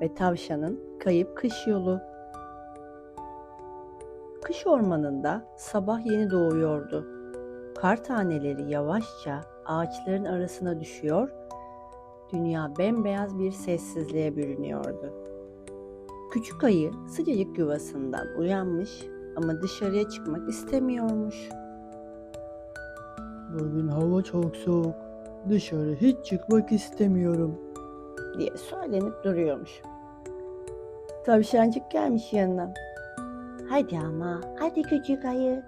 ve Tavşan'ın Kayıp Kış Yolu. Kış ormanında sabah yeni doğuyordu. Kar taneleri yavaşça ağaçların arasına düşüyor, dünya bembeyaz bir sessizliğe bürünüyordu. Küçük ayı sıcacık yuvasından uyanmış ama dışarıya çıkmak istemiyormuş. Bugün hava çok soğuk. Dışarı hiç çıkmak istemiyorum. Diye söylenip duruyormuş. Tavşancık gelmiş yanına. Hadi ama, hadi küçük ayı.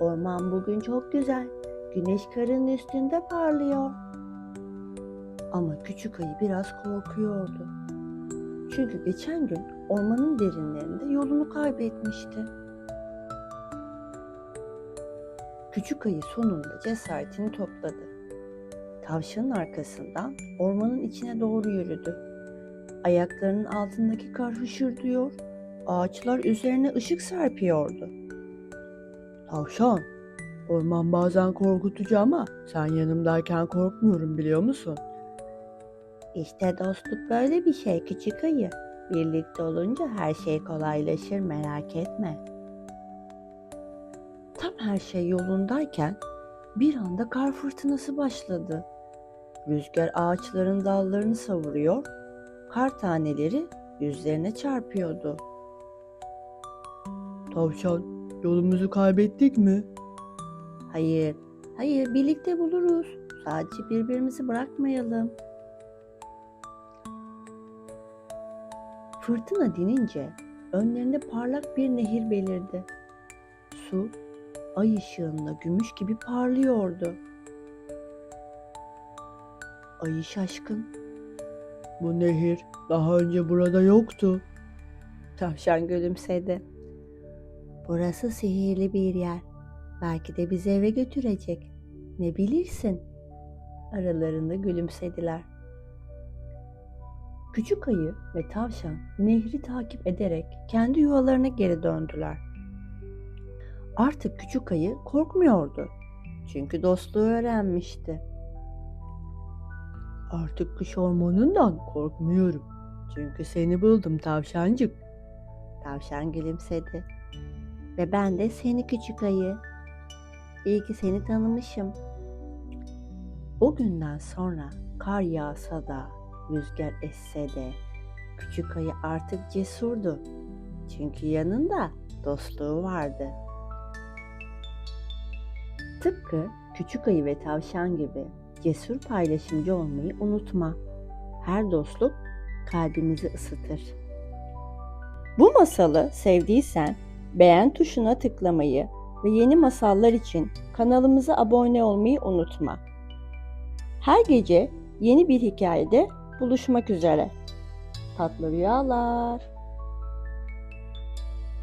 Orman bugün çok güzel. Güneş karın üstünde parlıyor. Ama küçük ayı biraz korkuyordu. Çünkü geçen gün ormanın derinlerinde yolunu kaybetmişti. Küçük ayı sonunda cesaretini topladı. Tavşanın arkasından ormanın içine doğru yürüdü. Ayaklarının altındaki kar hışırdıyor, ağaçlar üzerine ışık serpiyordu. Tavşan, orman bazen korkutucu ama sen yanımdayken korkmuyorum biliyor musun? İşte dostluk böyle bir şey küçük ayı. Birlikte olunca her şey kolaylaşır merak etme. Tam her şey yolundayken bir anda kar fırtınası başladı. Rüzgar ağaçların dallarını savuruyor, kar taneleri yüzlerine çarpıyordu. Tavşan, yolumuzu kaybettik mi? Hayır, hayır birlikte buluruz. Sadece birbirimizi bırakmayalım. Fırtına dinince önlerinde parlak bir nehir belirdi. Su ay ışığında gümüş gibi parlıyordu. Ayı şaşkın. Bu nehir daha önce burada yoktu. Tavşan gülümsedi. Burası sihirli bir yer. Belki de bizi eve götürecek. Ne bilirsin? Aralarında gülümsediler. Küçük ayı ve tavşan nehri takip ederek kendi yuvalarına geri döndüler. Artık küçük ayı korkmuyordu. Çünkü dostluğu öğrenmişti. Artık kış ormanından korkmuyorum. Çünkü seni buldum tavşancık. Tavşan gülümsedi. Ve ben de seni küçük ayı. İyi ki seni tanımışım. O günden sonra kar yağsa da, rüzgar esse de, küçük ayı artık cesurdu. Çünkü yanında dostluğu vardı. Tıpkı küçük ayı ve tavşan gibi cesur paylaşımcı olmayı unutma. Her dostluk kalbimizi ısıtır. Bu masalı sevdiysen beğen tuşuna tıklamayı ve yeni masallar için kanalımıza abone olmayı unutma. Her gece yeni bir hikayede buluşmak üzere. Tatlı rüyalar.